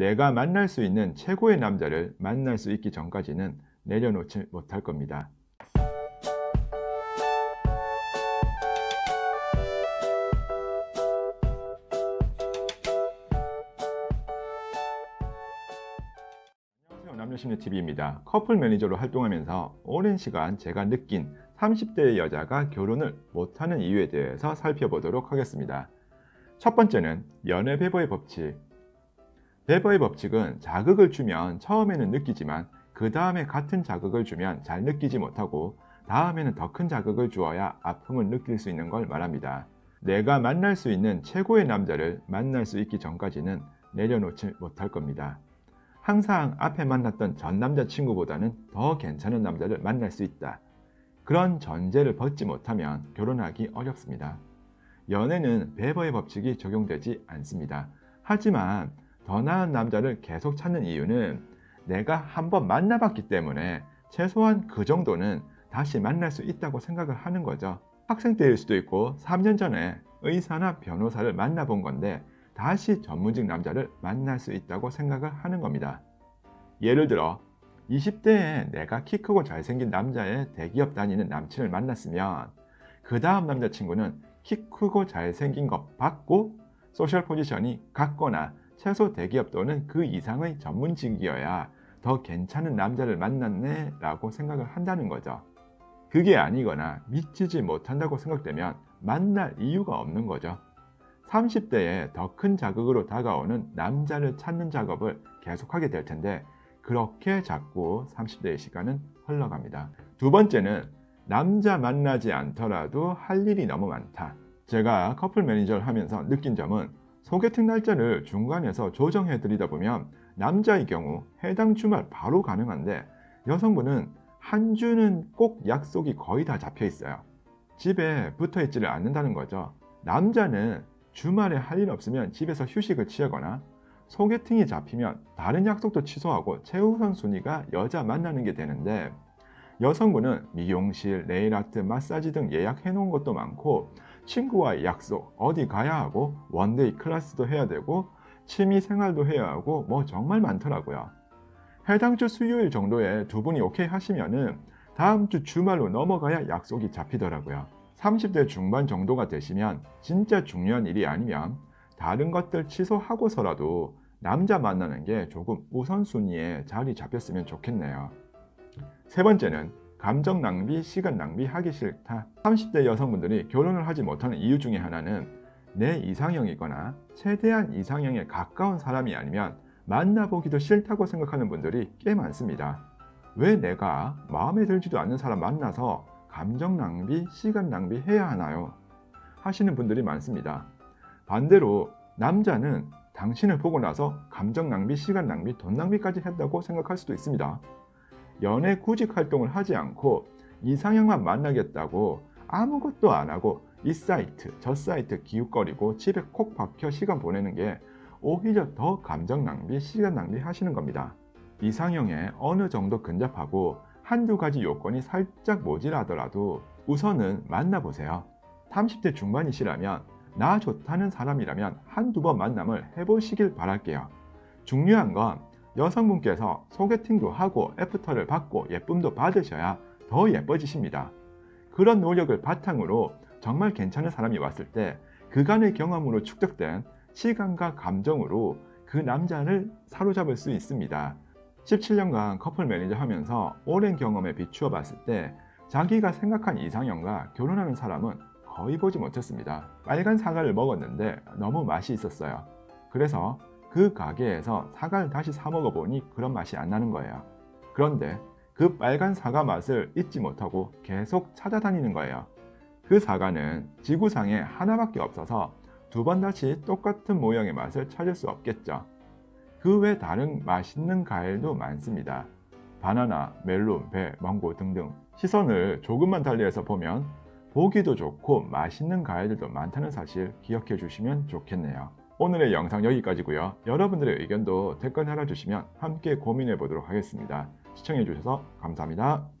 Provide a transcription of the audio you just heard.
내가 만날 수 있는 최고의 남자를 만날 수 있기 전까지는 내려놓지 못할 겁니다. 남녀심리TV입니다. 커플 매니저로 활동하면서 오랜 시간 제가 느낀 30대의 여자가 결혼을 못하는 이유에 대해서 살펴보도록 하겠습니다. 첫 번째는 연애 배보의 법칙. 배보의 법칙은 자극을 주면 처음에는 느끼지만 그 다음에 같은 자극을 주면 잘 느끼지 못하고 다음에는 더 큰 자극을 주어야 아픔을 느낄 수 있는 걸 말합니다. 내가 만날 수 있는 최고의 남자를 만날 수 있기 전까지는 내려놓지 못할 겁니다. 항상 앞에 만났던 전 남자친구보다는 더 괜찮은 남자를 만날 수 있다. 그런 전제를 벗지 못하면 결혼하기 어렵습니다. 연애는 베버의 법칙이 적용되지 않습니다. 하지만 더 나은 남자를 계속 찾는 이유는 내가 한번 만나봤기 때문에 최소한 그 정도는 다시 만날 수 있다고 생각을 하는 거죠. 학생 때일 수도 있고 3년 전에 의사나 변호사를 만나본 건데 다시 전문직 남자를 만날 수 있다고 생각을 하는 겁니다. 예를 들어 20대에 내가 키 크고 잘생긴 남자의 대기업 다니는 남친을 만났으면 그 다음 남자친구는 키 크고 잘생긴 것 받고 소셜 포지션이 같거나 최소 대기업 또는 그 이상의 전문직이어야 더 괜찮은 남자를 만났네 라고 생각을 한다는 거죠. 그게 아니거나 미치지 못한다고 생각되면 만날 이유가 없는 거죠. 30대에 더 큰 자극으로 다가오는 남자를 찾는 작업을 계속하게 될 텐데 그렇게 자꾸 30대의 시간은 흘러갑니다. 두 번째는 남자 만나지 않더라도 할 일이 너무 많다. 제가 커플 매니저를 하면서 느낀 점은 소개팅 날짜를 중간에서 조정해 드리다 보면 남자의 경우 해당 주말 바로 가능한데 여성분은 한 주는 꼭 약속이 거의 다 잡혀 있어요. 집에 붙어 있지를 않는다는 거죠. 남자는 주말에 할 일 없으면 집에서 휴식을 취하거나 소개팅이 잡히면 다른 약속도 취소하고 최우선 순위가 여자 만나는 게 되는데 여성분은 미용실, 네일아트, 마사지 등 예약해 놓은 것도 많고 친구와의 약속, 어디 가야 하고 원데이 클래스도 해야 되고 취미 생활도 해야 하고 뭐 정말 많더라고요. 해당 주 수요일 정도에 두 분이 오케이 하시면은 다음 주 주말로 넘어가야 약속이 잡히더라고요. 30대 중반 정도가 되시면 진짜 중요한 일이 아니면 다른 것들 취소하고서라도 남자 만나는 게 조금 우선순위에 자리 잡혔으면 좋겠네요. 세 번째는 감정 낭비, 시간 낭비 하기 싫다. 30대 여성분들이 결혼을 하지 못하는 이유 중에 하나는 내 이상형이거나 최대한 이상형에 가까운 사람이 아니면 만나보기도 싫다고 생각하는 분들이 꽤 많습니다. 왜 내가 마음에 들지도 않는 사람 만나서 감정 낭비, 시간 낭비 해야 하나요? 하시는 분들이 많습니다. 반대로 남자는 당신을 보고 나서 감정 낭비, 시간 낭비, 돈 낭비까지 했다고 생각할 수도 있습니다. 연애 구직 활동을 하지 않고 이상형만 만나겠다고 아무것도 안 하고 이 사이트, 저 사이트 기웃거리고 집에 콕 박혀 시간 보내는 게 오히려 더 감정 낭비, 시간 낭비 하시는 겁니다. 이상형에 어느 정도 근접하고 한두 가지 요건이 살짝 모질하더라도 우선은 만나보세요. 30대 중반이시라면 나 좋다는 사람이라면 한두 번 만남을 해보시길 바랄게요. 중요한 건 여성분께서 소개팅도 하고 애프터를 받고 예쁨도 받으셔야 더 예뻐지십니다. 그런 노력을 바탕으로 정말 괜찮은 사람이 왔을 때 그간의 경험으로 축적된 시간과 감정으로 그 남자를 사로잡을 수 있습니다. 17년간 커플 매니저 하면서 오랜 경험에 비추어 봤을 때 자기가 생각한 이상형과 결혼하는 사람은 거의 보지 못했습니다. 빨간 사과를 먹었는데 너무 맛이 있었어요. 그래서 그 가게에서 사과를 다시 사 먹어보니 그런 맛이 안 나는 거예요. 그런데 그 빨간 사과 맛을 잊지 못하고 계속 찾아다니는 거예요. 그 사과는 지구상에 하나밖에 없어서 두 번 다시 똑같은 모양의 맛을 찾을 수 없겠죠. 그 외 다른 맛있는 과일도 많습니다. 바나나, 멜론, 배, 망고 등등 시선을 조금만 달리해서 보면 보기도 좋고 맛있는 과일들도 많다는 사실 기억해 주시면 좋겠네요. 오늘의 영상 여기까지고요. 여러분들의 의견도 댓글 달아주시면 함께 고민해 보도록 하겠습니다. 시청해 주셔서 감사합니다.